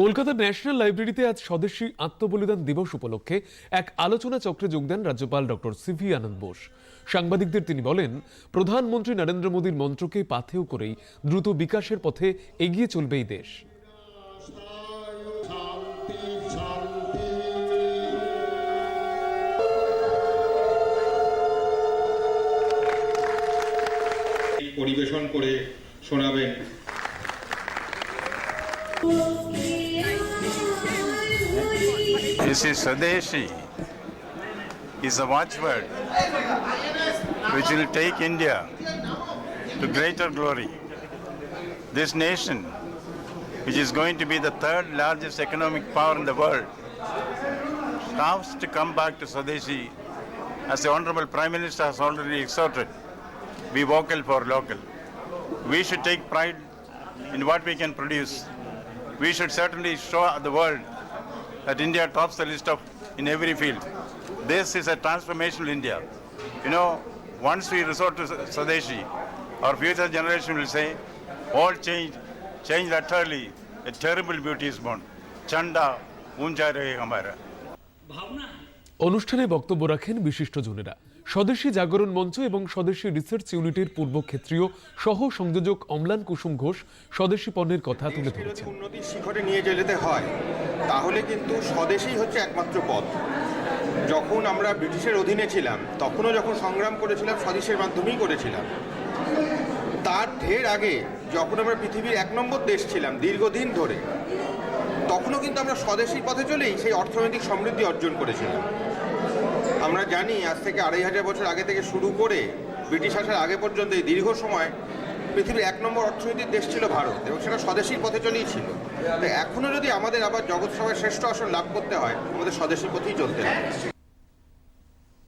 কলকাতার ন্যাশনাল লাইব্রেরিতে আজ স্বদেশী আত্মবলিদান দিবস উপলক্ষে এক আলোচনা চক্রে যোগ দেন রাজ্যপাল ডক্টর সিভি আনন্দ বোস। সাংবাদিকদের তিনি বলেন, প্রধানমন্ত্রী নরেন্দ্র মোদীর মন্ত্রকে পাথেয় করেই দ্রুত বিকাশের পথে এগিয়ে চলবে এই দেশ। পরিবেশন করে শোনাবেন। This is Swadeshi is a watchword which will take India to greater glory. This nation, which is going to be the third largest economic power in the world, has to come back to Swadeshi as the Honorable Prime Minister has already exhorted. Be vocal for local. We should take pride in what we can produce. We should certainly show the world that India tops the list of in every field. This is a transformational India. You know, once we resort to Swadeshi, our future generation will say, all change, changed utterly, a terrible beauty is born. Chanda, uncha rahe hamara. অনুষ্ঠানে বক্তব্য রাখেন বিশিষ্টজনেরা স্বদেশী জাগরণ মঞ্চ এবং স্বদেশী research ইউনিটের পূর্বক্ষেত্রীয় সহ সংযোজক অম্লান কুসুম ঘোষ স্বদেশী পণ্যের কথা তুলে ধরেছেন উন্নতির শিখরে নিয়ে যেতে হয় তাহলে কিন্তু স্বদেশই হচ্ছে একমাত্র পথ। যখন আমরা ব্রিটিশের অধীনে ছিলাম, তখনও যখন সংগ্রাম করেছিলাম, স্বদেশের মাধ্যমেই করেছিলাম। তার ঢের আগে যখন আমরা পৃথিবীর এক নম্বর দেশ ছিলাম, দীর্ঘদিন ধরে, তখনও কিন্তু আমরা স্বদেশী পথে চলেই সেই অর্থনৈতিক সমৃদ্ধি অর্জন করেছিলাম। আমরা জানি, আজ থেকে আড়াই হাজার বছর আগে থেকে শুরু করে ব্রিটিশ আসার আগে পর্যন্ত এই দীর্ঘ সময় পৃথিবীর এক নম্বর অর্থনৈতিক দেশ ছিল ভারত এবং সেটা স্বদেশীর পথে চলেই ছিল। এখনও যদি আমাদের আবার জগৎ সভায় শ্রেষ্ঠ আসন লাভ করতে হয়, আমাদের স্বদেশীর পথেই চলতে হবে।